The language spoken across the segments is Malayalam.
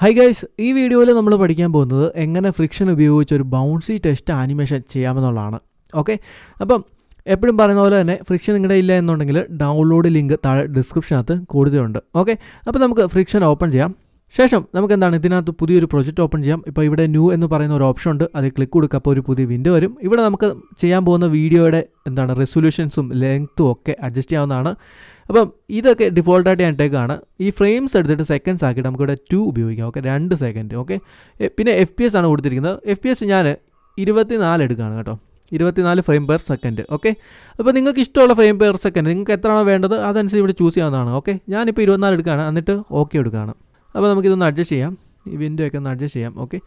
ഹൈ ഗൈസ് ഈ വീഡിയോയിൽ നമ്മൾ പഠിക്കാൻ പോകുന്നത് എങ്ങനെ ഫ്രിക്ഷൻ ഉപയോഗിച്ച് ഒരു ബൗൺസി ടെസ്റ്റ് ആനിമേഷൻ ചെയ്യാമെന്നുള്ളതാണ്. ഓക്കെ അപ്പം എപ്പോഴും പറയുന്ന പോലെ തന്നെ ഫ്രിക്ഷൻ നിങ്ങളുടെ ഇല്ല എന്നുണ്ടെങ്കിൽ ഡൗൺലോഡ് ലിങ്ക് താഴെ ഡിസ്ക്രിപ്ഷനകത്ത് കൊടുത്തിട്ടുണ്ട്. ഓക്കെ അപ്പോൾ നമുക്ക് ഫ്രിക്ഷൻ ഓപ്പൺ ചെയ്യാം. ശേഷം നമുക്ക് എന്താണ് ഇതിനകത്ത് പുതിയൊരു പ്രൊജക്റ്റ് ഓപ്പൺ ചെയ്യാം. ഇപ്പോൾ ഇവിടെ ന്യൂ എന്ന് പറയുന്ന ഒരു ഓപ്ഷൻ ഉണ്ട്. അതിൽ ക്ലിക്ക് കൊടുക്കുക. അപ്പോൾ ഒരു പുതിയ വിൻഡോ വരും. ഇവിടെ നമുക്ക് ചെയ്യാൻ പോകുന്ന വീഡിയോയുടെ എന്താണ് റെസൊല്യൂഷൻസും ലെങ്ത്തും ഒക്കെ അഡ്ജസ്റ്റ് ചെയ്യാവുന്നതാണ്. അപ്പം ഇതൊക്കെ ഡിഫോൾട്ടായിട്ട് ഞാൻ ടേക്കാണ് ഈ ഫ്രെയിംസ് എടുത്തിട്ട് സെക്കൻഡ്സ് ആക്കിയിട്ട് നമുക്കിവിടെ ടു ഉപയോഗിക്കാം. ഓക്കെ രണ്ട് സെക്കൻഡ് ഓക്കെ പിന്നെ എഫ് പി എസ് ആണ് കൊടുത്തിരിക്കുന്നത്. എഫ് പി എസ് ഞാൻ ഇരുപത്തിനാല് എടുക്കുകയാണ് കേട്ടോ. ഇരുപത്തിനാല് ഫ്രെയിം പെർ സെക്കൻഡ് ഓക്കെ അപ്പോൾ നിങ്ങൾക്ക് ഇഷ്ടമുള്ള ഫ്രെയിം പെർ സെക്കൻഡ് നിങ്ങൾക്ക് എത്രയാണോ വേണ്ടത് അതനുസരിച്ച് ഇവിടെ ചൂസ് ചെയ്യാവുന്നതാണ്. ഓക്കെ ഞാനിപ്പോൾ ഇരുപത്തിനാല് എടുക്കുകയാണ് എന്നിട്ട് ഓക്കെ എടുക്കുകയാണ് അപ്പോൾ നമുക്കിതൊന്ന് അഡ്ജസ്റ്റ് ചെയ്യാം. ഈ വിൻഡോ ഒക്കെ ഒന്ന് അഡ്ജസ്റ്റ് ചെയ്യാം. ഓക്കെ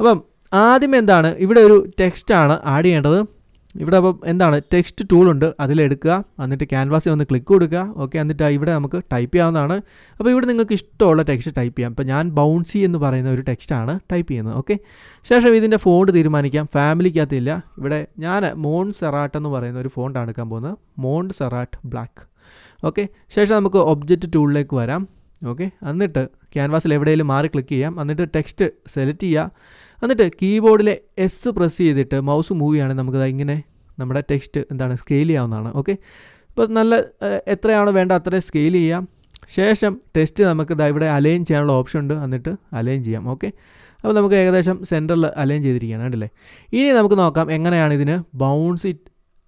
അപ്പം ആദ്യം എന്താണ്? ഇവിടെ ഒരു ടെക്സ്റ്റാണ് ആഡ് ചെയ്യേണ്ടത്. ഇവിടെ അപ്പോൾ എന്താണ്? ടെക്സ്റ്റ് ടൂൾ ഉണ്ട്. അതിലെടുക്കുക. എന്നിട്ട് ക്യാൻവാസിൽ ഒന്ന് ക്ലിക്ക് കൊടുക്കുക. ഓക്കെ എന്നിട്ട് ഇവിടെ നമുക്ക് ടൈപ്പ് ചെയ്യാവുന്നതാണ്. അപ്പോൾ ഇവിടെ നിങ്ങൾക്ക് ഇഷ്ടമുള്ള ടെക്സ്റ്റ് ടൈപ്പ് ചെയ്യാം. ഇപ്പോൾ ഞാൻ ബൗൺസി എന്ന് പറയുന്ന ഒരു ടെക്സ്റ്റാണ് ടൈപ്പ് ചെയ്യുന്നത്. ഓക്കെ ശേഷം ഇതിന്റെ ഫോണ്ട് തീരുമാനിക്കാം. ഫാമിലിക്കകത്തില്ല ഇവിടെ ഞാൻ മോൺ സെറാട്ട് എന്ന് പറയുന്ന ഒരു ഫോണ്ടാണ് എടുക്കാൻ പോകുന്നത്. മോണ്ട് സെറാട്ട് ബ്ലാക്ക് ഓക്കെ ശേഷം നമുക്ക് ഒബ്ജക്റ്റ് ടൂളിലേക്ക് വരാം. ഓക്കെ എന്നിട്ട് ക്യാൻവാസിൽ എവിടെയെങ്കിലും മാറി ക്ലിക്ക് ചെയ്യാം. എന്നിട്ട് ടെക്സ്റ്റ് സെലക്ട് ചെയ്യുക. എന്നിട്ട് കീബോർഡിലെ എസ് പ്രസ് ചെയ്തിട്ട് മൗസ് മൂവ് ചെയ്യുകയാണെങ്കിൽ നമുക്ക് ഇങ്ങനെ നമ്മുടെ ടെക്സ്റ്റ് എന്താണ് സ്കെയിൽ ചെയ്യാവുന്നതാണ് ഓക്കെ അപ്പോൾ നല്ല എത്രയാണോ വേണ്ട അത്രയും സ്കെയിൽ ചെയ്യാം. ശേഷം ടെസ്റ്റ് നമുക്ക് ഇതാ ഇവിടെ അലൈൻ ചെയ്യാനുള്ള ഓപ്ഷൻ ഉണ്ട് എന്നിട്ട് അലൈൻ ചെയ്യാം ഓക്കെ അപ്പോൾ നമുക്ക് ഏകദേശം സെന്ററിൽ അലൈൻ ചെയ്തിരിക്കുകയാണ് കണ്ടില്ലേ? ഇനി നമുക്ക് നോക്കാം എങ്ങനെയാണ് ഇതിന് ബൗൺസി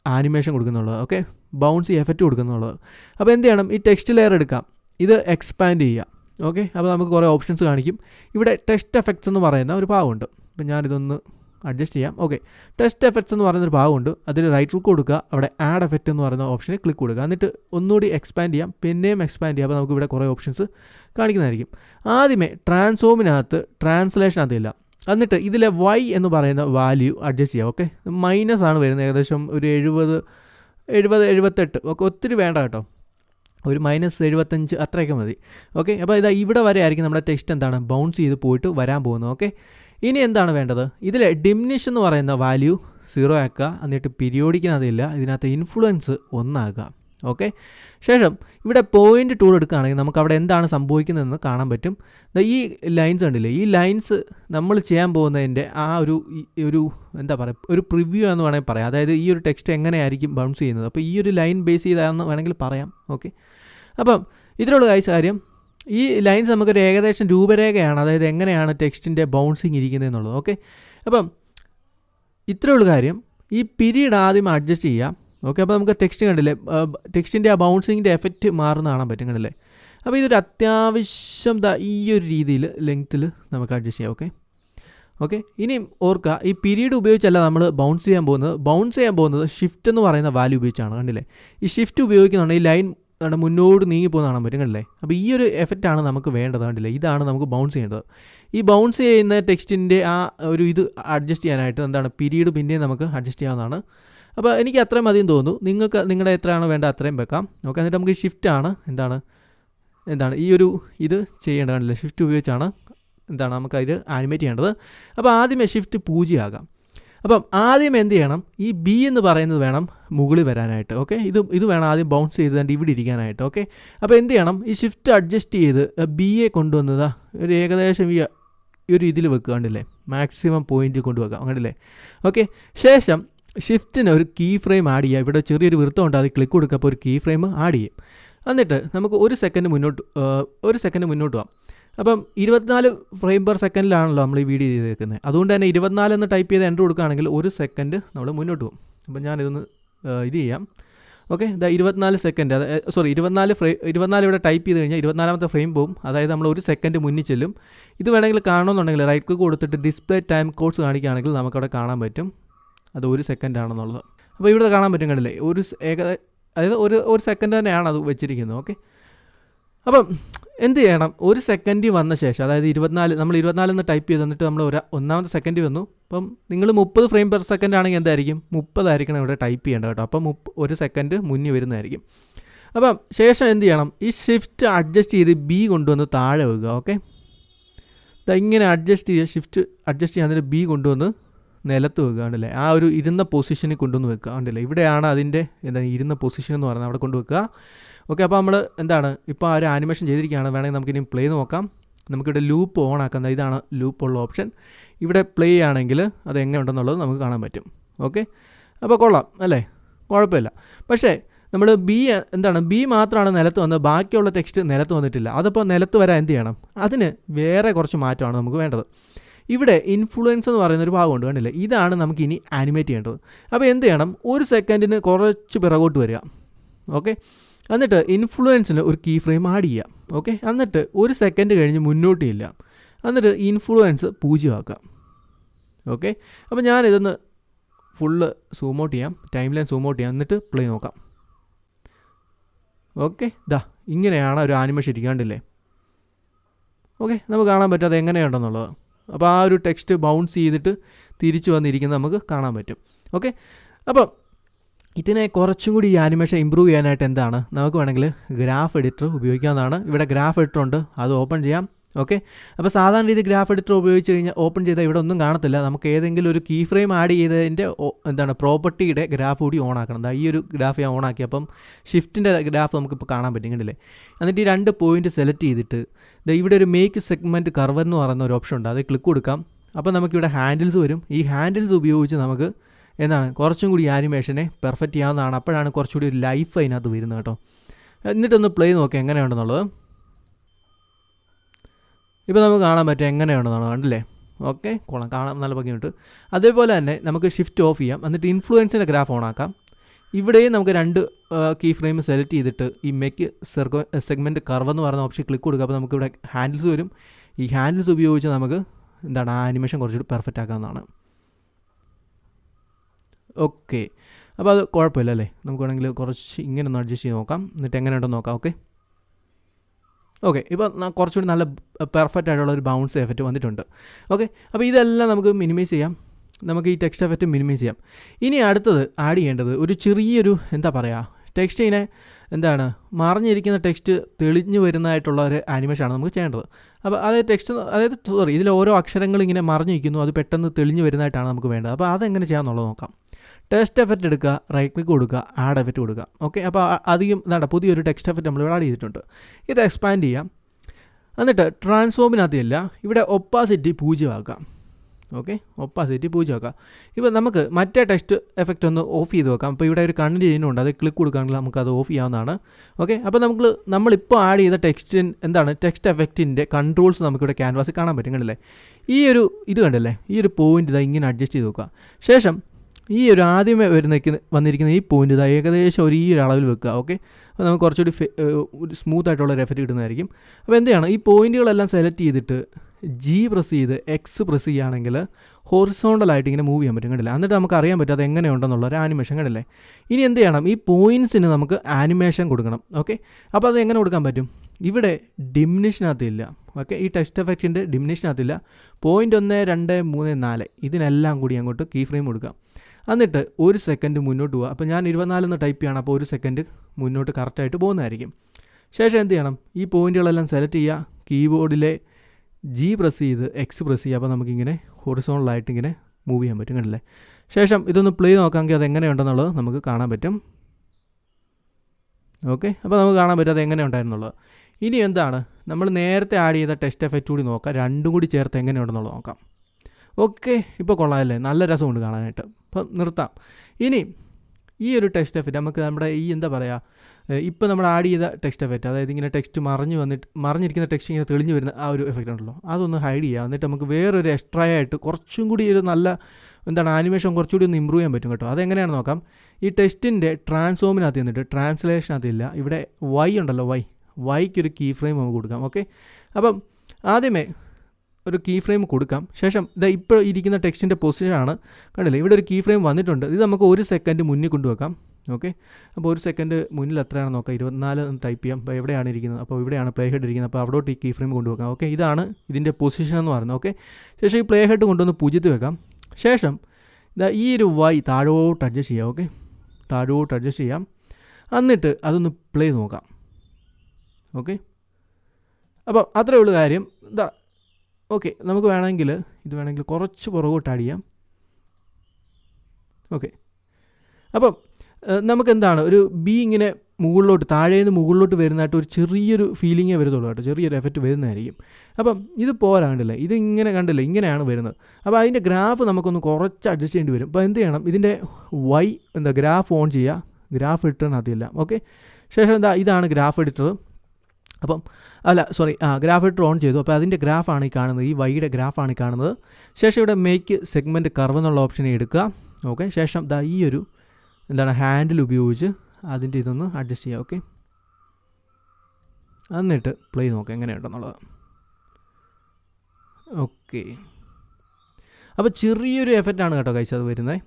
ആനിമേഷൻ കൊടുക്കുന്നുള്ളത് ഓക്കെ ബൗൺസി എഫക്റ്റ് കൊടുക്കുന്നുള്ളത്. അപ്പോൾ എന്ത് ചെയ്യണം? ഈ ടെക്സ്റ്റ് ലെയർ എടുക്കാം. ഇത് എക്സ്പാൻഡ് ചെയ്യാം ഓക്കെ അപ്പോൾ നമുക്ക് കുറേ ഓപ്ഷൻസ് കാണിക്കും. ഇവിടെ ടെക്സ്റ്റ് എഫക്ട്സ് എന്ന് പറയുന്ന ഒരു ഭാഗമുണ്ട്. അപ്പോൾ ഞാനിതൊന്ന് അഡ്ജസ്റ്റ് ചെയ്യാം. ഓക്കെ ടെസ്റ്റ് എഫക്ട്സ് എന്ന് പറയുന്നൊരു ഭാഗമുണ്ട്. അതിൽ റൈറ്റ് ക്ലിക്ക് കൊടുക്കുക. അവിടെ ആഡ് എഫക്റ്റ് എന്ന് പറയുന്ന ഓപ്ഷനിൽ ക്ലിക്ക് കൊടുക്കുക. എന്നിട്ട് ഒന്നുകൂടി എക്സ്പാൻഡ് ചെയ്യാം. പിന്നെയും എക്സ്പാൻഡ് ചെയ്യാം. അപ്പോൾ നമുക്ക് ഇവിടെ കുറേ ഓപ്ഷൻസ് കാണിക്കുന്നതായിരിക്കും. ആദ്യമേ ട്രാൻസ്ഫോമിനകത്ത് ട്രാൻസ്ലേഷൻ അതില്ല എന്നിട്ട് ഇതിലെ വൈ എന്ന് പറയുന്ന വാല്യൂ അഡ്ജസ്റ്റ് ചെയ്യാം. ഓക്കെ മൈനസ് ആണ് വരുന്നത്. ഏകദേശം ഒരു എഴുപത് എഴുപത് എഴുപത്തെട്ട്. ഓക്കെ ഒത്തിരി വേണ്ട കേട്ടോ. ഒരു മൈനസ് എഴുപത്തഞ്ച് അത്രയൊക്കെ മതി. ഓക്കെ അപ്പോൾ ഇതാ ഇവിടെ വരെ ആയിരിക്കും നമ്മുടെ ടെക്സ്റ്റ് എന്താണ്. ബൗൺസ് ചെയ്ത് പോയിട്ട് വരാൻ പോകുന്നത്. ഓക്കെ ഇനി എന്താണ് വേണ്ടത്? ഇതിൽ ഡിമിനിഷ് എന്ന് പറയുന്ന വാല്യൂ സീറോ ആക്കുക. എന്നിട്ട് പിരിയോടിക്കുന്നതില്ല ഇതിനകത്ത് ഇൻഫ്ലുവൻസ് ഒന്നാക്കുക ഓക്കെ ശേഷം ഇവിടെ പോയിന്റ് ടൂൾ എടുക്കുകയാണെങ്കിൽ നമുക്ക് അവിടെ എന്താണ് സംഭവിക്കുന്നതെന്ന് കാണാൻ പറ്റും. ഈ ലൈൻസ് ഉണ്ടല്ലേ ഈ ലൈൻസ് നമ്മൾ ചെയ്യാൻ പോകുന്നതിന്റെ ആ ഒരു ഒരു എന്താ പറയുക ഒരു പ്രിവ്യൂ എന്ന് വേണമെങ്കിൽ പറയാം. അതായത് ഈ ഒരു ടെക്സ്റ്റ് എങ്ങനെയായിരിക്കും ബൗൺസ് ചെയ്യുന്നത്. അപ്പോൾ ഈ ഒരു ലൈൻ ബേസ് ചെയ്താണെന്ന് വേണമെങ്കിൽ പറയാം. ഓക്കെ അപ്പം ഇതിലുള്ള കാഴ്ച കാര്യം ഈ ലൈൻസ് നമുക്കൊരു ഏകദേശം രൂപരേഖയാണ്. അതായത് എങ്ങനെയാണ് ടെക്സ്റ്റിന്റെ ബൗൺസിങ് ഇരിക്കുന്നത് എന്നുള്ളത് ഓക്കെ അപ്പം ഇത്രയുള്ള കാര്യം. ഈ പീരീഡ് ആദ്യം അഡ്ജസ്റ്റ് ചെയ്യാം. ഓക്കെ അപ്പോൾ നമുക്ക് ടെക്സ്റ്റ് കണ്ടില്ലേ? ടെക്സ്റ്റിന്റെ ആ ബൗൺസിങ്ങിന്റെ എഫക്റ്റ് മാറുന്ന കാണാൻ പറ്റും. കണ്ടില്ലേ? അപ്പോൾ ഇതൊരു അത്യാവശ്യം ഈ ഒരു രീതിയിൽ ലെങ്ത്തിൽ നമുക്ക് അഡ്ജസ്റ്റ് ചെയ്യാം. ഓക്കെ ഓക്കെ ഇനി ഓർക്കുക ഈ പീരീഡ് ഉപയോഗിച്ചല്ല നമ്മൾ ബൗൺസ് ചെയ്യാൻ പോകുന്നത്. ബൗൺസ് ചെയ്യാൻ പോകുന്നത് ഷിഫ്റ്റ് എന്ന് പറയുന്ന വാല്യൂ ഉപയോഗിച്ചാണ്. കണ്ടില്ലേ? ഈ ഷിഫ്റ്റ് ഉപയോഗിക്കുന്നുണ്ട്. ഈ ലൈൻ നമ്മുടെ മുന്നോട്ട് നീങ്ങി പോകുന്ന കാണാൻ പറ്റും കണ്ടില്ലേ? അപ്പോൾ ഈ ഒരു എഫക്റ്റാണ് നമുക്ക് വേണ്ടത് കണ്ടില്ലേ? ഇതാണ് നമുക്ക് ബൗൺസ് ചെയ്യേണ്ടത്. ഈ ബൗൺസ് ചെയ്യുന്ന ടെക്സ്റ്റിന്റെ ആ ഒരു ഇത് അഡ്ജസ്റ്റ് ചെയ്യാനായിട്ട് എന്താണ്? പീരീഡ് പിന്നെയും നമുക്ക് അഡ്ജസ്റ്റ് ചെയ്യാവുന്നതാണ്. അപ്പോൾ എനിക്ക് അത്രയും മതിയും തോന്നുന്നു. നിങ്ങൾക്ക് നിങ്ങളുടെ എത്രയാണ് വേണ്ട അത്രയും വെക്കാം. ഓക്കെ എന്നിട്ട് നമുക്ക് ഷിഫ്റ്റ് ആണ്. എന്താണ്? എന്താണ്? ഈ ഒരു ഇത് ചെയ്യേണ്ടത് കണ്ടില്ലേ? ഷിഫ്റ്റ് ഉപയോഗിച്ചാണ് എന്താണ് നമുക്ക് അതിൽ ആനിമേറ്റ് ചെയ്യേണ്ടത്. അപ്പോൾ ആദ്യമേ ഷിഫ്റ്റ് പൂജ്യമാകാം. അപ്പം ആദ്യം എന്ത് ചെയ്യണം? ഈ ബി എന്ന് പറയുന്നത് വേണം മുകളിൽ വരാനായിട്ട് ഓക്കെ ഇത് ഇത് വേണം ആദ്യം ബൗൺസ് ചെയ്ത് തന്നെ ഇവിടെ ഇരിക്കാനായിട്ട് ഓക്കെ അപ്പോൾ എന്ത് ചെയ്യണം? ഈ ഷിഫ്റ്റ് അഡ്ജസ്റ്റ് ചെയ്ത് ബി എ കൊണ്ടുവന്നതാ ഒരു ഏകദേശം ഈ ഒരു ഇതിൽ വെക്കുക കണ്ടില്ലേ? മാക്സിമം പോയിന്റ് കൊണ്ടുവെക്കാം കണ്ടില്ലേ? ഓക്കെ ശേഷം ഷിഫ്റ്റിന് ഒരു കീ ഫ്രെയിം ആഡ് ചെയ്യുക. ഇവിടെ ചെറിയൊരു വൃത്തം ഉണ്ട് അത് ക്ലിക്ക് കൊടുക്കുക അപ്പോൾ ഒരു കീ ഫ്രെയിം ആഡ് ചെയ്യും. എന്നിട്ട് നമുക്ക് ഒരു സെക്കൻഡ് മുന്നോട്ട് ഒരു സെക്കൻഡ് മുന്നോട്ട് പോകാം. അപ്പം ഇരുപത്തിനാല് ഫ്രെയിം പെർ സെക്കൻഡിലാണല്ലോ നമ്മൾ ഈ വീഡിയോ ചെയ്തേക്കുന്നത്. അതുകൊണ്ട് തന്നെ ഇരുപത്തിനാല് എന്ന് ടൈപ്പ് ചെയ്ത് എന്റർ കൊടുക്കുകയാണെങ്കിൽ ഒരു സെക്കൻഡ് നമ്മൾ മുന്നോട്ട് പോകും. അപ്പം ഞാനിതൊന്ന് ഇത് ചെയ്യാം. ഓക്കെ ഇതാ ഇരുപത്തിനാല് സെക്കൻഡ് അത് സോറി ഇരുപത്തിനാല് ഫ്രെയിം ഇരുപത്തിനാല് ഇവിടെ ടൈപ്പ് ചെയ്ത് കഴിഞ്ഞാൽ ഇരുപത്തിനാലാമത്തെ ഫ്രെയിം പോകും. അതായത് നമ്മൾ ഒരു സെക്കൻഡ് മുന്നിൽ ചെല്ലും. ഇത് വേണമെങ്കിൽ കാണണമെന്നുണ്ടെങ്കിൽ റൈറ്റ് ക്ലിക്ക് കൊടുത്തിട്ട് ഡിസ്പ്ലേ ടൈം കോഡ്സ് കാണിക്കുകയാണെങ്കിൽ നമുക്കവിടെ കാണാൻ പറ്റും. അത് ഒരു സെക്കൻഡ് ആണെന്നുള്ളത്. അപ്പോൾ ഇവിടെ കാണാൻ പറ്റും കണ്ടില്ലേ? ഒരു അതായത് ഒരു ഒരു സെക്കൻഡ് തന്നെയാണ് അത് വെച്ചിരിക്കുന്നത്. ഓക്കെ അപ്പം എന്ത് ചെയ്യണം? ഒരു സെക്കൻഡ് വന്ന ശേഷം അതായത് ഇരുപത്തിനാല് നമ്മൾ ഇരുപത്തിനാലെന്ന് ടൈപ്പ് ചെയ്ത് തന്നിട്ട് നമ്മൾ ഒരു ഒന്നാമത്തെ സെക്കൻഡ് വന്നു. അപ്പം നിങ്ങൾ മുപ്പത് ഫ്രെയിം പെർ സെക്കൻഡ് ആണെങ്കിൽ എന്തായിരിക്കും? മുപ്പതായിരിക്കണം ഇവിടെ ടൈപ്പ് ചെയ്യേണ്ടത് കേട്ടോ. അപ്പം ഒരു സെക്കൻഡ് മുന്നിൽ വരുന്നതായിരിക്കും. അപ്പം ശേഷം എന്ത് ചെയ്യണം? ഈ ഷിഫ്റ്റ് അഡ്ജസ്റ്റ് ചെയ്ത് ബി കൊണ്ടുവന്ന് താഴെ വെക്കുക ഓക്കെ ഇങ്ങനെ അഡ്ജസ്റ്റ് ചെയ്യുക ഷിഫ്റ്റ് അഡ്ജസ്റ്റ് ചെയ്യാൻ ബി കൊണ്ടുവന്ന് നിലത്ത് വെക്കുക ഉണ്ടല്ലേ ആ ഒരു ഇരുന്ന പൊസിഷനിൽ കൊണ്ടുവന്ന് വെക്കുക ഉണ്ടല്ലേ ഇവിടെയാണ് അതിന്റെ എന്താണ് ഇരുന്ന പൊസിഷൻ എന്ന് പറയുന്നത്. അവിടെ കൊണ്ടുവെക്കുക ഓക്കെ അപ്പോൾ നമ്മൾ എന്താണ്? ഇപ്പോൾ ആ ഒരു ആനിമേഷൻ ചെയ്തിരിക്കുകയാണ്. വേണമെങ്കിൽ നമുക്ക് ഇനി പ്ലേ നോക്കാം. നമുക്കിവിടെ ലൂപ്പ് ഓൺ ആക്കുന്ന ഇതാണ് ലൂപ്പ് ഉള്ള ഓപ്ഷൻ ഇവിടെ പ്ലേ ആണെങ്കിൽ അത് എങ്ങനെ ഉണ്ടെന്നുള്ളത് നമുക്ക് കാണാൻ പറ്റും. ഓക്കെ? അപ്പോൾ കൊള്ളാം അല്ലേ? കുഴപ്പമില്ല. പക്ഷേ നമ്മൾ ബി എന്താണ്? ബി മാത്രമാണ് നിലത്ത് വന്നത്. ബാക്കിയുള്ള ടെക്സ്റ്റ് നിലത്ത് വന്നിട്ടില്ല. അതിപ്പോൾ നിലത്ത് വരാൻ എന്ത് ചെയ്യണം? അതിന് വേറെ കുറച്ച് മാറ്റമാണ് നമുക്ക് വേണ്ടത്. ഇവിടെ ഇൻഫ്ലുവൻസ് എന്ന് പറയുന്ന ഒരു ഭാഗമുണ്ട് കണ്ടില്ലേ? ഇതാണ് നമുക്ക് ഇനി ആനിമേറ്റ് ചെയ്യേണ്ടത്. അപ്പോൾ എന്ത് ചെയ്യണം? ഒരു സെക്കൻഡിന് കുറച്ച് പിറകോട്ട് വരിക. ഓക്കെ? എന്നിട്ട് ഇൻഫ്ലുവൻസിന് ഒരു കീ ഫ്രെയിം ആഡ് ചെയ്യാം. ഓക്കെ എന്നിട്ട് ഒരു സെക്കൻഡ് കഴിഞ്ഞ് മുന്നോട്ട് ഇല്ല എന്നിട്ട് ഇൻഫ്ലുവൻസ് പൂജ്യമാക്കാം ഓക്കെ അപ്പോൾ ഞാനിതൊന്ന് ഫുള്ള് സൂം ഔട്ട് ചെയ്യാം. ടൈം ലൈൻ സൂം ഔട്ട് ചെയ്യാം. എന്നിട്ട് പ്ലേ നോക്കാം. ഓക്കെ ദാ ഇങ്ങനെയാണ് ഒരു ആനിമേഷൻ ഇരിക്കാണ്ടില്ലേ? ഓക്കെ നമുക്ക് കാണാൻ പറ്റാതെ എങ്ങനെയുണ്ടെന്നുള്ളത്. അപ്പോൾ ആ ഒരു ടെക്സ്റ്റ് ബൗൺസ് ചെയ്തിട്ട് തിരിച്ചു വന്നിരിക്കുന്നത് നമുക്ക് കാണാൻ പറ്റും. ഓക്കെ അപ്പോൾ ഇതിനെ കുറച്ചും കൂടി ഈ ആനിമേഷൻ ഇമ്പ്രൂവ് ചെയ്യാനായിട്ട് എന്താണ്? നമുക്ക് വേണമെങ്കിൽ ഗ്രാഫ് എഡിറ്റർ ഉപയോഗിക്കാവുന്നതാണ്. ഇവിടെ ഗ്രാഫ് എഡിറ്റർ ഉണ്ട്. അത് ഓപ്പൺ ചെയ്യാം. ഓക്കെ അപ്പോൾ സാധാരണ രീതി ഗ്രാഫ് എഡിറ്റർ ഉപയോഗിച്ച് കഴിഞ്ഞാൽ ഓപ്പൺ ചെയ്താൽ ഇവിടെ ഒന്നും കാണത്തില്ല. നമുക്ക് ഏതെങ്കിലും ഒരു കീ ഫ്രെയിം ആഡ് ചെയ്തതിന്റെ എന്താണ് പ്രോപ്പർട്ടിയുടെ ഗ്രാഫ് കൂടി ഓൺ ആക്കണം. ഈ ഒരു ഗ്രാഫ് ഞാൻ ഓൺ ആക്കി അപ്പം ഷിഫ്റ്റിന്റെ ഗ്രാഫ് നമുക്കിപ്പോൾ കാണാൻ പറ്റും. കണ്ടില്ലേ? എന്നിട്ട് ഈ രണ്ട് പോയിന്റ് സെലക്ട് ചെയ്തിട്ട് ഇവിടെ ഒരു മേക്ക് സെഗ്മെന്റ് കർവ് എന്ന് പറയുന്ന ഒരു ഓപ്ഷൻ ഉണ്ട്. അത് ക്ലിക്ക് കൊടുക്കാം. അപ്പോൾ നമുക്കിവിടെ ഹാൻഡിൽസ് വരും. ഈ ഹാൻഡിൽസ് ഉപയോഗിച്ച് നമുക്ക് എന്താണ് കുറച്ചും കൂടി ആനിമേഷനെ പെർഫെക്റ്റ് ചെയ്യാവുന്നതാണ്. അപ്പോഴാണ് കുറച്ചുകൂടി ഒരു ലൈഫ് അതിനകത്ത് വരുന്നത് കേട്ടോ. എന്നിട്ടൊന്ന് പ്ലേ നോക്കാം എങ്ങനെയുണ്ടെന്നുള്ളത്. ഇപ്പോൾ നമുക്ക് കാണാൻ പറ്റും എങ്ങനെയുണ്ടെന്നാണ് കണ്ടില്ലേ? ഓക്കെ കൊള്ളാം. കാണാൻ നല്ല ഭംഗിയുണ്ട്. അതേപോലെ തന്നെ നമുക്ക് ഷിഫ്റ്റ് ഓഫ് ചെയ്യാം. എന്നിട്ട് ഇൻഫ്ലുവൻസിന്റെ ഗ്രാഫ് ഓൺ ആക്കാം. ഇവിടെയും നമുക്ക് രണ്ട് കീ ഫ്രെയിം സെലക്ട് ചെയ്തിട്ട് ഈ മെക്ക് സെർഗോ സെഗ്മെന്റ് കർവ് എന്ന് പറയുന്ന ഓപ്ഷൻ ക്ലിക്ക് കൊടുക്കുക. അപ്പോൾ നമുക്കിവിടെ ഹാൻഡിൽസ് വരും. ഈ ഹാൻഡിൽസ് ഉപയോഗിച്ച് നമുക്ക് എന്താണ് ആ ആനിമേഷൻ കുറച്ചുകൂടി പെർഫെക്റ്റ് ആക്കാവുന്നതാണ്. ഓക്കെ. അപ്പോൾ അത് കുഴപ്പമില്ല അല്ലേ? നമുക്ക് വേണമെങ്കിൽ കുറച്ച് ഇങ്ങനെ ഒന്ന് അഡ്ജസ്റ്റ് ചെയ്ത് നോക്കാം. എന്നിട്ട് എങ്ങനെ ഉണ്ടെന്ന് നോക്കാം ഓക്കെ? ഓക്കെ ഇപ്പോൾ കുറച്ചുകൂടി നല്ല പെർഫെക്റ്റ് ആയിട്ടുള്ള ഒരു ബൗൺസ് എഫക്റ്റ് വന്നിട്ടുണ്ട്. ഓക്കെ അപ്പോൾ ഇതെല്ലാം നമുക്ക് മിനിമൈസ് ചെയ്യാം. നമുക്ക് ഈ ടെക്സ്റ്റ് എഫക്റ്റ് മിനിമൈസ് ചെയ്യാം. ഇനി അടുത്തത് ആഡ് ചെയ്യേണ്ടത് ഒരു ചെറിയൊരു എന്താ പറയുക ടെക്സ്റ്റിനെ എന്താണ് മറിഞ്ഞിരിക്കുന്ന ടെക്സ്റ്റ് തെളിഞ്ഞു വരുന്നതായിട്ടുള്ള ഒരു ആനിമേഷനാണ് നമുക്ക് ചെയ്യേണ്ടത്. അപ്പോൾ അതായത് ടെക്സ്റ്റ് അതായത് സോറി ഇതിൽ ഓരോ അക്ഷരങ്ങൾ ഇങ്ങനെ മറിഞ്ഞിരിക്കുന്നു അത് പെട്ടെന്ന് തെളിഞ്ഞു വരുന്നതായിട്ടാണ് നമുക്ക് വേണ്ടത്. അപ്പോൾ അതെങ്ങനെ ചെയ്യാമെന്നുള്ളത് നോക്കാം. ടെക്സ്റ്റ് എഫക്റ്റ് എടുക്കുക റൈറ്റ് ക്ലിക്ക് കൊടുക്കുക ആഡ് എഫക്റ്റ് കൊടുക്കുക. ഓക്കെ അപ്പോൾ അധികം എന്താണ് പുതിയൊരു ടെക്സ്റ്റ് എഫക്റ്റ് നമ്മൾ ഇവിടെ ആഡ് ചെയ്തിട്ടുണ്ട്. ഇത് എക്സ്പാൻഡ് ചെയ്യാം. എന്നിട്ട് ട്രാൻസ്ഫോമിനകത്ത് ഇല്ല. ഇവിടെ ഒപ്പാസിറ്റി പൂജ്യമാക്കാം. ഓക്കെ ഒപ്പാസിറ്റി പൂജ്യമാക്കാം. ഇപ്പോൾ നമുക്ക് മറ്റേ ടെക്സ്റ്റ് എഫക്റ്റ് ഒന്ന് ഓഫ് ചെയ്ത് വെക്കാം. അപ്പോൾ ഇവിടെ ഒരു കണ്ണിന്റെ ചെയ്യുന്നുണ്ട്. അത് ക്ലിക്ക് കൊടുക്കുകയാണെങ്കിൽ നമുക്ക് അത് ഓഫ് ചെയ്യാവുന്നതാണ്. ഓക്കെ അപ്പോൾ നമുക്ക് നമ്മളിപ്പോൾ ആഡ് ചെയ്ത ടെക്സ്റ്റിൻ എന്താണ്? ടെക്സ്റ്റ് എഫക്റ്റിന്റെ കൺട്രോൾസ് നമുക്കിവിടെ ക്യാൻവാസിൽ കാണാൻ പറ്റും. കണ്ടില്ലേ? ഈ ഒരു ഇത് കണ്ടല്ലേ? ഈ ഒരു പോയിന്റ് ഇതാ ഇങ്ങനെ അഡ്ജസ്റ്റ് ചെയ്ത് വെക്കുക. ശേഷം ഈ ഒരു ആദ്യമേ വരുന്ന വന്നിരിക്കുന്ന ഈ പോയിന്റ് ഇതാ ഏകദേശം ഒരു ഈ ഒരു അളവിൽ വെക്കുക ഓക്കെ അപ്പോൾ നമുക്ക് കുറച്ചുകൂടി ഒരു സ്മൂത്ത് ആയിട്ടുള്ള ഒരു എഫക്റ്റ് കിട്ടുന്നതായിരിക്കും. അപ്പോൾ എന്ത് ചെയ്യണം ഈ പോയിന്റുകളെല്ലാം സെലക്ട് ചെയ്തിട്ട് ജി പ്രസ് ചെയ്ത് എക്സ് പ്രസ് ചെയ്യുകയാണെങ്കിൽ ഹൊറിസോണ്ടലായിട്ട് ഇങ്ങനെ മൂവ് ചെയ്യാൻ പറ്റും കണ്ടില്ല? എന്നിട്ട് നമുക്ക് അറിയാൻ പറ്റും അത് എങ്ങനെയുണ്ടെന്നുള്ള ഒരു ആനിമേഷൻ കണ്ടില്ലേ? ഇനി എന്ത് ചെയ്യണം? ഈ പോയിന്റ്സിന് നമുക്ക് ആനിമേഷൻ കൊടുക്കണം ഓക്കെ അപ്പോൾ അത് എങ്ങനെ കൊടുക്കാൻ പറ്റും? ഇവിടെ ഡിമിനിഷനകത്തില്ല ഓക്കെ ഈ ടെസ്റ്റ് എഫക്റ്റിന്റെ ഡിമിനിഷനകത്തില്ല പോയിന്റ് ഒന്ന് രണ്ട് മൂന്ന് നാല് ഇതിനെല്ലാം കൂടി അങ്ങോട്ട് കീ ഫ്രെയിം കൊടുക്കാം എന്നിട്ട് ഒരു സെക്കൻഡ് മുന്നോട്ട് പോവുക. അപ്പോൾ ഞാൻ ഇരുപത്തിനാലെന്ന് ടൈപ്പ് ചെയ്യണം. അപ്പോൾ ഒരു സെക്കൻഡ് മുന്നോട്ട് കറക്റ്റായിട്ട് പോകുന്നതായിരിക്കും. ശേഷം എന്ത് ചെയ്യണം? ഈ പോയിന്റുകളെല്ലാം സെലക്ട് ചെയ്യുക. കീബോർഡിലെ ജി പ്രസ് ചെയ്ത് എക്സ് പ്രസ് ചെയ്യുക. അപ്പോൾ നമുക്കിങ്ങനെ ഹൊറിസോണലായിട്ട് ഇങ്ങനെ മൂവ് ചെയ്യാൻ പറ്റും. കണ്ടില്ലേ? ശേഷം ഇതൊന്ന് പ്ലേ നോക്കാമെങ്കിൽ അത് എങ്ങനെയുണ്ടെന്നുള്ളത് നമുക്ക് കാണാൻ പറ്റും. ഓക്കെ അപ്പോൾ നമുക്ക് കാണാൻ പറ്റും അത് എങ്ങനെ ഉണ്ടായിരുന്നുള്ളത് ഇനി എന്താണ്? നമ്മൾ നേരത്തെ ആഡ് ചെയ്ത ടെസ്റ്റ് എഫക്റ്റ് കൂടി നോക്കാം. രണ്ടും കൂടി ചേർത്ത് എങ്ങനെയുണ്ടെന്നുള്ളത് നോക്കാം. ഓക്കെ ഇപ്പോൾ കൊള്ളാമല്ലേ നല്ല രസമുണ്ട് കാണാനായിട്ട്. അപ്പം നിർത്താം. ഇനി ഈ ഒരു ടെക്സ്റ്റ് എഫക്റ്റ് നമുക്ക് നമ്മുടെ ഈ എന്താ പറയുക ഇപ്പോൾ നമ്മൾ ആഡ് ചെയ്ത ടെക്സ്റ്റ് എഫക്റ്റ് അതായത് ഇങ്ങനെ ടെക്സ്റ്റ് മറിഞ്ഞ് വന്നിട്ട് മറിഞ്ഞിരിക്കുന്ന ടെക്സ്റ്റ് ഇങ്ങനെ തെളിഞ്ഞു വരുന്ന ആ ഒരു എഫക്റ്റ് ഉണ്ടല്ലോ. അതൊന്ന് ഹൈഡ് ചെയ്യുക. എന്നിട്ട് നമുക്ക് വേറൊരു എക്സ്ട്രാ ആയിട്ട് കുറച്ചും കൂടി ഒരു നല്ല എന്താണ് ആനിമേഷൻ കുറച്ചുകൂടി ഒന്ന് ഇമ്പ്രൂവ് ചെയ്യാൻ പറ്റും കേട്ടോ. അതെങ്ങനെയാണ് നോക്കാം. ഈ ടെക്സ്റ്റിന്റെ ട്രാൻസ്ഫോമിനകത്ത് നിന്നിട്ട് ട്രാൻസ്ലേഷനകത്ത് ഇല്ല. ഇവിടെ വൈ ഉണ്ടല്ലോ വൈ വൈക്കൊരു കീ ഫ്രെയിം നമുക്ക് കൊടുക്കാം. ഓക്കെ അപ്പം ആദ്യമേ ഒരു കീ ഫ്രെയിം കൊടുക്കാം. ശേഷം ഇത് ഇപ്പോൾ ഇരിക്കുന്ന ടെക്സ്റ്റിന്റെ പൊസിഷനാണ് കണ്ടില്ലേ? ഇവിടെ ഒരു കീ ഫ്രെയിം വന്നിട്ടുണ്ട്. ഇത് നമുക്ക് ഒരു സെക്കൻഡ് മുന്നിൽ കൊണ്ടുവെക്കാം. ഓക്കെ അപ്പോൾ ഒരു സെക്കൻഡ് മുന്നിൽ എത്രയാണെന്ന് നോക്കാം. ഇരുപത്തിനാല് ടൈപ്പ് ചെയ്യാം. അപ്പോൾ എവിടെയാണ് ഇരിക്കുന്നത്? അപ്പോൾ ഇവിടെയാണ് പ്ലേ ഹെഡ് ഇരിക്കുന്നത്. അപ്പോൾ അവിടോട്ട് ഈ കീ ഫ്രെയിം കൊണ്ടുവെക്കാം. ഓക്കെ ഇതാണ് ഇതിന്റെ പൊസിഷൻ എന്ന് പറയുന്നത്. ഓക്കെ ശേഷം ഈ പ്ലേ ഹെഡ് കൊണ്ടുവന്ന് പൂജ്യത്തിൽ വെക്കാം. ശേഷം ഇതാ ഈ ഒരു വൈ താഴോട്ട് അഡ്ജസ്റ്റ് ചെയ്യാം. ഓക്കെ താഴോട്ട് അഡ്ജസ്റ്റ് ചെയ്യാം. എന്നിട്ട് അതൊന്ന് പ്ലേ നോക്കാം. ഓക്കെ അപ്പോൾ അത്രയേ ഉള്ളൂ കാര്യം. ഇതാ ഓക്കെ നമുക്ക് വേണമെങ്കിൽ ഇത് വേണമെങ്കിൽ കുറച്ച് പുറകോട്ട് ആഡ് ചെയ്യാം. ഓക്കെ അപ്പം നമുക്കെന്താണ്? ഒരു ബി ഇങ്ങനെ മുകളിലോട്ട് താഴേന്ന് മുകളിലോട്ട് വരുന്നതായിട്ട് ഒരു ചെറിയൊരു ഫീലിങ്ങേ വരുന്നുള്ളൂ കേട്ടോ. ചെറിയൊരു എഫക്റ്റ് വരുന്നതായിരിക്കും. അപ്പം ഇത് പോരാണ്ടല്ലേ? ഇത് ഇങ്ങനെ കണ്ടില്ലേ? ഇങ്ങനെയാണ് വരുന്നത്. അപ്പോൾ അതിന്റെ ഗ്രാഫ് നമുക്കൊന്ന് കുറച്ച് അഡ്ജസ്റ്റ് ചെയ്യേണ്ടി വരും. അപ്പോൾ എന്ത് ചെയ്യണം? ഇതിന്റെ വൈ എന്താ ഗ്രാഫ് ഓൺ ചെയ്യുക. ഗ്രാഫ് എഡിറ്ററിന് അതില്ല ഓക്കെ ശേഷം എന്താ? ഇതാണ് ഗ്രാഫ് എഡിറ്റർ അപ്പം അല്ല സോറി ആ ഗ്രാഫ് എഡിറ്റർ ഓൺ ചെയ്തു. അപ്പോൾ അതിന്റെ ഗ്രാഫാണ് ഈ കാണുന്നത്. ഈ വൈയുടെ ഗ്രാഫാണ് ഈ കാണുന്നത്. ശേഷം ഇവിടെ മേക്ക് സെഗ്മെന്റ് കർവ് എന്നുള്ള ഓപ്ഷനെ എടുക്കുക. ഓക്കെ ശേഷം ദാ ഈ ഒരു എന്താണ് ഹാൻഡിൽ ഉപയോഗിച്ച് അതിന്റെ ഇതൊന്ന് അഡ്ജസ്റ്റ് ചെയ്യുക. ഓക്കെ എന്നിട്ട് പ്ലേ നോക്കാം എങ്ങനെയുണ്ടെന്നുള്ളത്. ഓക്കെ അപ്പോൾ ചെറിയൊരു എഫക്റ്റാണ് കേട്ടോ കഴിച്ചത് വരുന്നത്.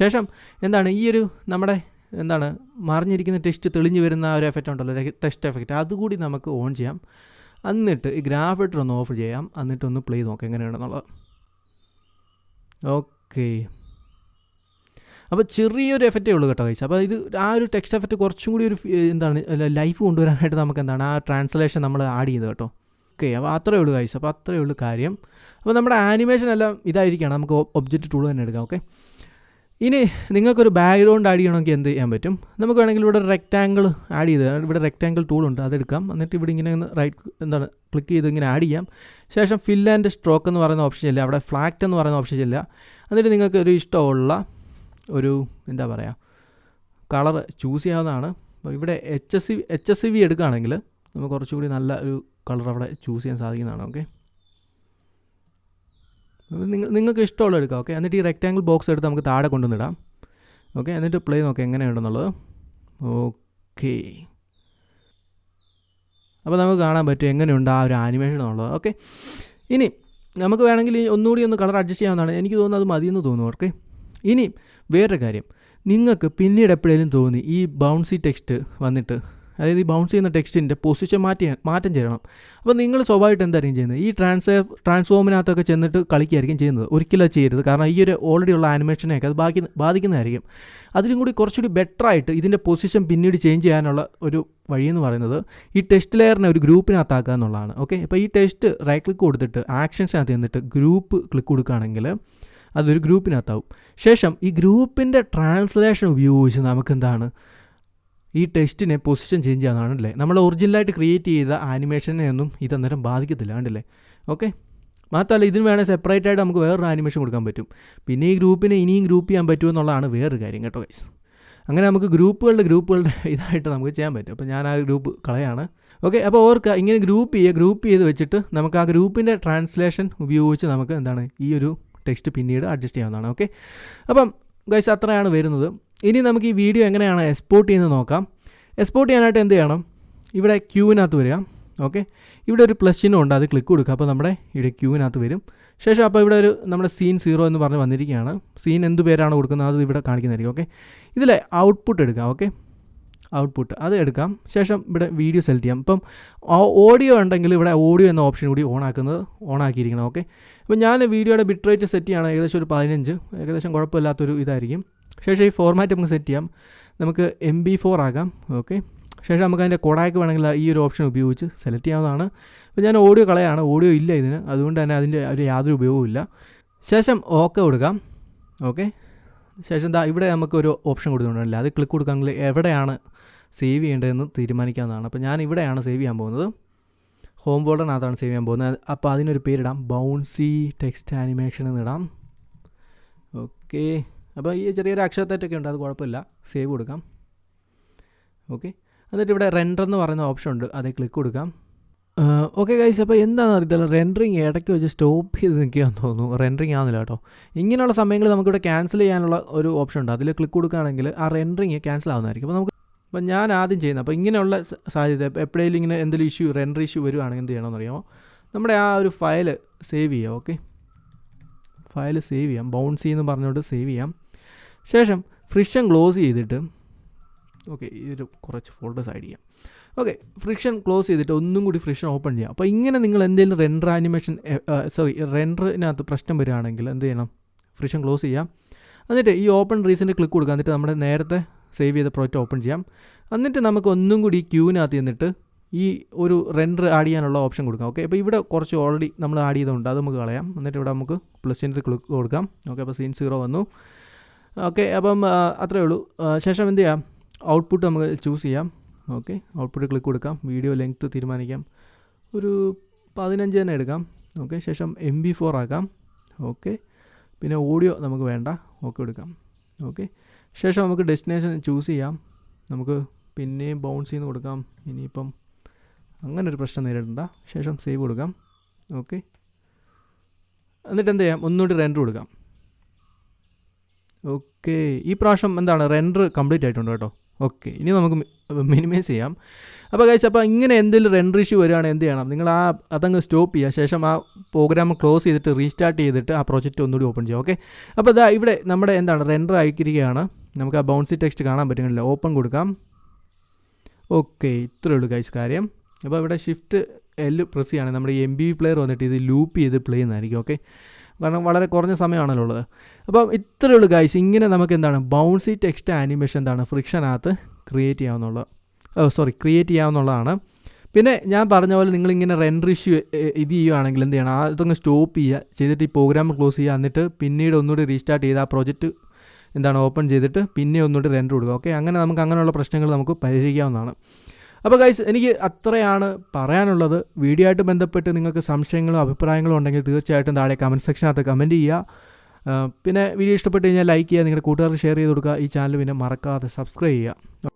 ശേഷം എന്താണ് ഈ ഒരു നമ്മുടെ എന്താണ് മറിഞ്ഞിരിക്കുന്ന ടെസ്റ്റ് തെളിഞ്ഞു വരുന്ന ഒരു എഫക്റ്റ് ഉണ്ടല്ലോ ടെസ്റ്റ് എഫക്റ്റ് അതുകൂടി നമുക്ക് ഓൺ ചെയ്യാം. എന്നിട്ട് ഈ ഗ്രാഫ് എഡിറ്റർ ഒന്ന് ഓഫ് ചെയ്യാം. എന്നിട്ടൊന്ന് പ്ലേ നോക്കാം എങ്ങനെയാണെന്നുള്ളത്. ഓക്കെ അപ്പോൾ ചെറിയൊരു എഫക്റ്റേ ഉള്ളൂ കേട്ടോ കഴിച്ചാൽ അപ്പോൾ ഇത് ആ ഒരു ടെക്സ്റ്റ് എഫക്റ്റ് കുറച്ചും കൂടി ഒരു എന്താണ് ലൈഫ് കൊണ്ടുവരാനായിട്ട് നമുക്ക് എന്താണ് ആ ട്രാൻസ്ലേഷൻ നമ്മൾ ആഡ് ചെയ്ത് കേട്ടോ. ഓക്കെ അപ്പോൾ അത്രയേ ഉള്ളൂ കഴിച്ചു അപ്പോൾ അത്രയേ ഉള്ളൂ കാര്യം. അപ്പോൾ നമ്മുടെ ആനിമേഷൻ എല്ലാം ഇതായിരിക്കണം. നമുക്ക് ഒബ്ജക്റ്റ് ടൂൾ തന്നെ എടുക്കാം ഓക്കെ ഇനി നിങ്ങൾക്കൊരു ബാക്ക്ഗ്രൗണ്ട് ആഡ് ചെയ്യണമെങ്കിൽ എന്ത് ചെയ്യാൻ പറ്റും? നമുക്ക് വേണമെങ്കിൽ ഇവിടെ റെക്റ്റാങ്കിൾ ആഡ് ചെയ്ത് ഇവിടെ റെക്റ്റാങ്കിൾ ടൂൾ ഉണ്ട് അതെടുക്കാം. എന്നിട്ട് ഇവിടെ ഇങ്ങനെ റൈറ്റ് എന്താണ് ക്ലിക്ക് ചെയ്ത് ഇങ്ങനെ ആഡ് ചെയ്യാം. ശേഷം ഫിൽ ആൻഡ് സ്ട്രോക്ക് എന്ന് പറയുന്ന ഓപ്ഷൻ ഇല്ല. അവിടെ ഫ്ലാക്റ്റ് എന്ന് പറയുന്ന ഓപ്ഷൻ ഇല്ല. എന്നിട്ട് നിങ്ങൾക്ക് ഒരു ഇഷ്ടമുള്ള ഒരു എന്താ പറയുക കളർ ചൂസ് ചെയ്യാവുന്നതാണ്. ഇവിടെ H S C H S C V എടുക്കുകയാണെങ്കിൽ നമുക്ക് കുറച്ചുകൂടി നല്ല ഒരു കളർ അവിടെ ചൂസ് ചെയ്യാൻ സാധിക്കുന്നതാണ്. ഓക്കെ നിങ്ങൾ നിങ്ങൾക്ക് ഇഷ്ടമുള്ള എടുക്കാം ഓക്കെ? എന്നിട്ട് ഈ റെക്റ്റാങ്കിൾ ബോക്സ് എടുത്ത് നമുക്ക് താഴെ കൊണ്ടുവന്നിടാം. ഓക്കെ? എന്നിട്ട് പ്ലേ നോക്കാം എങ്ങനെയുണ്ടെന്നുള്ളത്. ഓക്കെ. അപ്പോൾ നമുക്ക് കാണാൻ പറ്റും എങ്ങനെയുണ്ട് ആ ഒരു ആനിമേഷൻ എന്നുള്ളത് ഓക്കെ? ഇനി നമുക്ക് വേണമെങ്കിൽ ഒന്നുകൂടി ഒന്ന് കളർ അഡ്ജസ്റ്റ് ചെയ്യാവുന്നതാണ്. എനിക്ക് തോന്നുന്നത് അത് മതിയെന്ന് തോന്നുന്നു ഓക്കെ? ഇനി വേറൊരു കാര്യം. നിങ്ങൾക്ക് പിന്നീട് എപ്പോഴേലും തോന്നി ഈ ബൗൺസി ടെക്സ്റ്റ് വന്നിട്ട് അതായത് ഈ ബൗൺസ് ചെയ്യുന്ന ടെക്സ്റ്റിന്റെ പൊസിഷൻ മാറ്റി മാറ്റം ചെയ്യണം. അപ്പോൾ നിങ്ങൾ സ്വാഭാവികമായിട്ട് എന്തായിരിക്കും ചെയ്യുന്നത്? ഈ ട്രാൻസ് ട്രാൻസ്ഫോമിനകത്തൊക്കെ ചെന്നിട്ട് കളിക്കുകയായിരിക്കും ചെയ്യുന്നത്. ഒരിക്കലും അത് ചെയ്യരുത്. കാരണം ഈ ഒരു ഓൾറെഡി ഉള്ള ആനിമേഷനെയൊക്കെ അത് ബാക്കി ബാധിക്കുന്നതായിരിക്കും. അതിലും കൂടി കുറച്ചുകൂടി ബെറ്റർ ആയിട്ട് ഇതിന്റെ പൊസിഷൻ പിന്നീട് ചേഞ്ച് ചെയ്യാനുള്ള ഒരു വഴിയെന്ന് പറയുന്നത് ഈ ടെസ്റ്റ് ലെയറിനെ ഒരു ഗ്രൂപ്പിനകത്താക്കുക എന്നുള്ളതാണ്. ഓക്കെ ഇപ്പോൾ ഈ ടെസ്റ്റ് റൈറ്റ് ക്ലിക്ക് കൊടുത്തിട്ട് ആക്ഷൻസിനകത്ത് ചെന്നിട്ട് ഗ്രൂപ്പ് ക്ലിക്ക് കൊടുക്കുകയാണെങ്കിൽ അതൊരു ഗ്രൂപ്പിനകത്താവും ശേഷം ഈ ഗ്രൂപ്പിന്റെ ട്രാൻസ്ലേഷൻ ഉപയോഗിച്ച് നമുക്ക് എന്താണ് ഈ ടെസ്റ്റിനെ പൊസിഷൻ ചേഞ്ച് ചെയ്യാന്നാണ് അല്ലേ നമ്മൾ ഒറിജിനലായിട്ട് ക്രിയേറ്റ് ചെയ്ത ആനിമേഷനെ ഒന്നും ഇത് അന്നേരം ബാധിക്കത്തില്ല കണ്ടില്ലേ? ഓക്കെ മാത്രമല്ല ഇതിന് വേണേൽ സെപ്പറേറ്റ് ആയിട്ട് നമുക്ക് വേറൊരു ആനിമേഷൻ കൊടുക്കാൻ പറ്റും. പിന്നെ ഈ ഗ്രൂപ്പിനെ ഇനിയും ഗ്രൂപ്പ് ചെയ്യാൻ പറ്റുമെന്നുള്ളതാണ് വേറൊരു കാര്യം കേട്ടോ ഗൈസ് അങ്ങനെ നമുക്ക് ഗ്രൂപ്പുകളുടെ ഗ്രൂപ്പുകളുടെ ഇതായിട്ട് നമുക്ക് ചെയ്യാൻ പറ്റും. അപ്പോൾ ഞാൻ ആ ഗ്രൂപ്പ് കളയാണ്. ഓക്കെ അപ്പോൾ ഓർക്കുക ഇങ്ങനെ ഗ്രൂപ്പ് ചെയ്യുക ഗ്രൂപ്പ് ചെയ്ത് വെച്ചിട്ട് നമുക്ക് ആ ഗ്രൂപ്പിന്റെ ട്രാൻസ്ലേഷൻ ഉപയോഗിച്ച് നമുക്ക് എന്താണ് ഈ ഒരു ടെക്സ്റ്റ് പിന്നീട് അഡ്ജസ്റ്റ് ചെയ്യാവുന്നതാണ്. ഓക്കെ അപ്പം ഗൈസ് അത്രയാണ് വരുന്നത്. ഇനി നമുക്ക് ഈ വീഡിയോ എങ്ങനെയാണ് എക്സ്പോർട്ട് ചെയ്യുന്നത് നോക്കാം. എക്സ്പോർട്ട് ചെയ്യാനായിട്ട് എന്ത് ചെയ്യണം? ഇവിടെ ക്യൂവിനകത്ത് വരിക. ഓക്കെ ഇവിടെ ഒരു പ്ലസ് ചിഹ്നം ഉണ്ട്. അത് ക്ലിക്ക് കൊടുക്കുക. അപ്പോൾ നമ്മുടെ ഇവിടെ ക്യൂവിനകത്ത് വരും. ശേഷം അപ്പോൾ ഇവിടെ ഒരു നമ്മുടെ സീൻ സീറോ എന്ന് പറഞ്ഞ് വന്നിരിക്കുകയാണ്. സീൻ എന്ത് പേരാണ് കൊടുക്കുന്നത്? അത് ഇവിടെ കാണിക്കുന്നതായിരിക്കും. ഓക്കെ ഇതിലെ ഔട്ട്പുട്ട് എടുക്കാം. ഓക്കെ ഔട്ട്പുട്ട് അത് എടുക്കാം. ശേഷം ഇവിടെ വീഡിയോ സെലക്ട് ചെയ്യാം. ഇപ്പം ഓഡിയോ ഉണ്ടെങ്കിൽ ഇവിടെ ഓഡിയോ എന്ന ഓപ്ഷൻ കൂടി ഓൺ ആക്കുന്നത് ഓൺ ആക്കിയിരിക്കണം. ഓക്കെ അപ്പോൾ ഞാൻ വീഡിയോയുടെ ബിറ്റ് റേറ്റ് സെറ്റ് ചെയ്യാണ് ഏകദേശം ഒരു പതിനഞ്ച്. ഏകദേശം കുഴപ്പമില്ലാത്തൊരു ഇതായിരിക്കും. ശേഷം ഈ ഫോർമാറ്റ് നമുക്ക് സെറ്റ് ചെയ്യാം. നമുക്ക് എം ബി ഫോർ ആകാം. ഓക്കെ ശേഷം നമുക്ക് അതിന്റെ കൊടാക്ക് വേണമെങ്കിൽ ഈ ഒരു ഓപ്ഷൻ ഉപയോഗിച്ച് സെലക്ട് ചെയ്യാവുന്നതാണ്. അപ്പോൾ ഞാൻ ഓഡിയോ കളയാണ്. ഓഡിയോ ഇല്ല ഇതിന്. അതുകൊണ്ട് തന്നെ അതിന്റെ ഒരു യാതൊരു ഉപയോഗവും ഇല്ല. ശേഷം ഓക്കെ കൊടുക്കാം. ഓക്കെ ശേഷം ദാ ഇവിടെ നമുക്ക് ഒരു ഓപ്ഷൻ കൊടുക്കുന്നുണ്ടല്ലോ അത് ക്ലിക്ക് കൊടുക്കാമെങ്കിൽ എവിടെയാണ് സേവ് ചെയ്യേണ്ടതെന്ന് തീരുമാനിക്കാവുന്നതാണ്. അപ്പോൾ ഞാൻ ഇവിടെയാണ് സേവ് ചെയ്യാൻ പോകുന്നത്. ഹോം ഫോൾഡറിനകത്താണ് സേവ് ചെയ്യാൻ പോകുന്നത്. അപ്പോൾ അതിനൊരു പേരിടാം. ബൗൺസി ടെക്സ്റ്റ് ആനിമേഷൻ എന്നിടാം. ഓക്കെ അപ്പോൾ ഈ ചെറിയൊരു അക്ഷരത്തെറ്റൊക്കെ ഉണ്ട്. അത് കുഴപ്പമില്ല. സേവ് കൊടുക്കാം. ഓക്കെ എന്നിട്ട് ഇവിടെ റെൻഡർ എന്ന് പറയുന്ന ഓപ്ഷൻ ഉണ്ട്. അതേ ക്ലിക്ക് കൊടുക്കാം. ഓക്കെ ഗൈസ് അപ്പോൾ എന്താണെന്ന് അറിയത്തില്ല. റെൻഡറിങ് ഇടയ്ക്ക് വെച്ച് സ്റ്റോപ്പ് ചെയ്ത് നിൽക്കുകയെന്ന് തോന്നുന്നു. റെൻഡറിങ് ആകുന്നില്ല കേട്ടോ. ഇങ്ങനെയുള്ള സമയങ്ങളിൽ നമുക്കിവിടെ ക്യാൻസൽ ചെയ്യാനുള്ള ഒരു ഓപ്ഷൻ ഉണ്ട്. അതിൽ ക്ലിക്ക് കൊടുക്കുകയാണെങ്കിൽ ആ റെൻഡറിങ് ക്യാൻസൽ ആവുന്നതായിരിക്കും. അപ്പോൾ നമുക്ക് അപ്പോൾ ഞാൻ ആദ്യം ചെയ്യുന്നത് അപ്പോൾ ഇങ്ങനെയുള്ള സാഹചര്യം എപ്പോഴേലും ഇങ്ങനെ എന്തെങ്കിലും ഇഷ്യൂ റെൻഡർ ഇഷ്യൂ വരുവാണെങ്കിൽ എന്ത് ചെയ്യണമെന്ന് അറിയാമോ? നമ്മുടെ ആ ഒരു ഫയൽ സേവ് ചെയ്യാം ഓക്കെ ഫയൽ സേവ് ചെയ്യാം ബൗൺസി എന്ന് പറഞ്ഞുകൊണ്ട് സേവ് ചെയ്യാം. ശേഷം ഫ്രിഷൻ ക്ലോസ് ചെയ്തിട്ട് ഓക്കെ ഇതൊരു കുറച്ച് ഫോൾഡേഴ്സ് ആഡ് ചെയ്യാം. ഓക്കെ ഫ്രിക്ഷൻ ക്ലോസ് ചെയ്തിട്ട് ഒന്നും കൂടി ഫ്രിക്ഷൻ ഓപ്പൺ ചെയ്യാം. അപ്പോൾ ഇങ്ങനെ നിങ്ങൾ എന്തെങ്കിലും റെൻഡർ ആനിമേഷൻ സോറി റെൻഡറിനകത്ത് പ്രശ്നം വരികയാണെങ്കിൽ എന്ത് ചെയ്യണം? ഫ്രിക്ഷൻ ക്ലോസ് ചെയ്യാം. എന്നിട്ട് ഈ ഓപ്പൺ റീസെന്റ് ക്ലിക്ക് കൊടുക്കുക. എന്നിട്ട് നമ്മുടെ നേരത്തെ സേവ് ചെയ്ത പ്രോജക്റ്റ് ഓപ്പൺ ചെയ്യാം. എന്നിട്ട് നമുക്ക് ഒന്നും കൂടി ഈ ക്യൂവിനകത്ത് ചെന്നിട്ട് ഈ ഒരു റെൻഡർ ആഡ് ചെയ്യാനുള്ള ഓപ്ഷൻ കൊടുക്കാം. ഓക്കെ അപ്പോൾ ഇവിടെ കുറച്ച് ഓൾറെഡി നമ്മൾ ആഡ് ചെയ്തുകൊണ്ട് അത് നമുക്ക് കളയാം. എന്നിട്ട് ഇവിടെ നമുക്ക് പ്ലസ് ചിഹ്നത്തിൽ ക്ലിക്ക് കൊടുക്കാം. ഓക്കെ അപ്പോൾ സീൻ സീറോ വന്നു. ഓക്കെ അപ്പം അത്രയേ അത്രേ ഉള്ളൂ ശേഷം എന്ത് ചെയ്യാം? ഔട്ട്പുട്ട് നമുക്ക് ചൂസ് ചെയ്യാം. ഓക്കെ ഔട്ട്പുട്ട് ക്ലിക്ക് കൊടുക്കാം. വീഡിയോ ലെങ്ത്ത് തീരുമാനിക്കാം. ഒരു പതിനഞ്ച് തന്നെ എടുക്കാം. ഓക്കെ ശേഷം എം ബി ഫോർ ആക്കാം. ഓക്കെ പിന്നെ ഓഡിയോ നമുക്ക് വേണ്ട. ഓക്കെ എടുക്കാം. ഓക്കെ ശേഷം നമുക്ക് ഡെസ്റ്റിനേഷൻ ചൂസ് ചെയ്യാം. നമുക്ക് പിന്നെയും ബൗൺസ് ചെയ്യുന്ന കൊടുക്കാം. ഇനിയിപ്പം അങ്ങനെ ഒരു പ്രശ്നം നേരിടണ്ട. ശേഷം സേവ് കൊടുക്കാം. ഓക്കെ എന്നിട്ട് എന്ത് ചെയ്യാം? ഒന്നുകൂടി റെൻഡർ കൊടുക്കാം. ഓക്കെ ഈ പ്രാവശ്യം എന്താണ്? റെൻഡർ കംപ്ലീറ്റ് ആയിട്ടുണ്ട് കേട്ടോ. ഓക്കെ ഇനി നമുക്ക് മിനിമൈസ് ചെയ്യാം. അപ്പോൾ കഴിച്ച് അപ്പോൾ ഇങ്ങനെ എന്തെങ്കിലും റെൻഡർ ഇഷ്യൂ വരികയാണെങ്കിൽ എന്ത് ചെയ്യണം? നിങ്ങൾ ആ അതങ്ങ് സ്റ്റോപ്പ് ചെയ്യുക. ശേഷം ആ പ്രോഗ്രാം ക്ലോസ് ചെയ്തിട്ട് റീസ്റ്റാർട്ട് ചെയ്തിട്ട് ആ പ്രോജക്റ്റ് ഒന്നുകൂടി ഓപ്പൺ ചെയ്യുക. ഓക്കെ അപ്പോൾ ഇതാ ഇവിടെ നമ്മുടെ എന്താണ്? റെൻഡർ ആയിരിക്കുകയാണ് നമുക്ക് ആ ബൗൺസി ടെക്സ്റ്റ് കാണാൻ പറ്റുന്നില്ല. ഓപ്പൺ കൊടുക്കാം. ഓക്കെ ഇത്രയേ ഉള്ളൂ ഗൈസ് കാര്യം. അപ്പോൾ ഇവിടെ ഷിഫ്റ്റ് എൽ പ്രസ് ചെയ്യുകയാണെങ്കിൽ നമ്മുടെ എം ബി പ്ലെയർ വന്നിട്ട് ഇത് ലൂപ്പ് ചെയ്ത് പ്ലേ ചെയ്യുന്നതായിരിക്കും ഓക്കെ കാരണം വളരെ കുറഞ്ഞ സമയമാണല്ലോ ഉള്ളത്. അപ്പം ഇത്രയേ ഉള്ളൂ ഗൈസ് ഇങ്ങനെ നമുക്ക് എന്താണ്? ബൗൺസി ടെക്സ്റ്റ് ആനിമേഷൻ എന്താണ്? ഫ്രിക്ഷനകത്ത് ക്രിയേറ്റ് ചെയ്യാവുന്നുള്ളത് ഓ സോറി ക്രിയേറ്റ് ചെയ്യാവുന്നതാണ് പിന്നെ ഞാൻ പറഞ്ഞ പോലെ നിങ്ങളിങ്ങനെ റെൻഡർ ഇഷ്യൂ ഇത് ചെയ്യുകയാണെങ്കിൽ എന്ത് ചെയ്യണം? അതൊന്ന് സ്റ്റോപ്പ് ചെയ്യുക. ചെയ്തിട്ട് ഈ പ്രോഗ്രാം ക്ലോസ് ചെയ്യുക. എന്നിട്ട് പിന്നീട് ഒന്നുകൂടി റീസ്റ്റാർട്ട് ചെയ്ത് ആ പ്രോജക്റ്റ് എന്താണ് ഓപ്പൺ ചെയ്തിട്ട് പിന്നെ ഒന്നുകൂടി റെൻഡർ കൊടുക്കുക. ഓക്കെ അങ്ങനെ നമുക്ക് അങ്ങനെയുള്ള പ്രശ്നങ്ങൾ നമുക്ക് പരിഹരിക്കാവുന്നതാണ്. അപ്പോൾ ഗൈസ് എനിക്ക് അത്രയാണ് പറയാനുള്ളത്. വീഡിയോ ആയിട്ട് ബന്ധപ്പെട്ട് നിങ്ങൾക്ക് സംശയങ്ങളോ അഭിപ്രായങ്ങളോ ഉണ്ടെങ്കിൽ തീർച്ചയായിട്ടും താഴെ കമന്റ് സെക്ഷനകത്ത് കമന്റ് ചെയ്യുക. പിന്നെ വീഡിയോ ഇഷ്ടപ്പെട്ട് കഴിഞ്ഞാൽ ലൈക്ക് ചെയ്യുക നിങ്ങളുടെ കൂട്ടുകാർക്ക് ഷെയർ ചെയ്ത് കൊടുക്കുക. ഈ ചാനൽ പിന്നെ മറക്കാതെ സബ്സ്ക്രൈബ് ചെയ്യുക.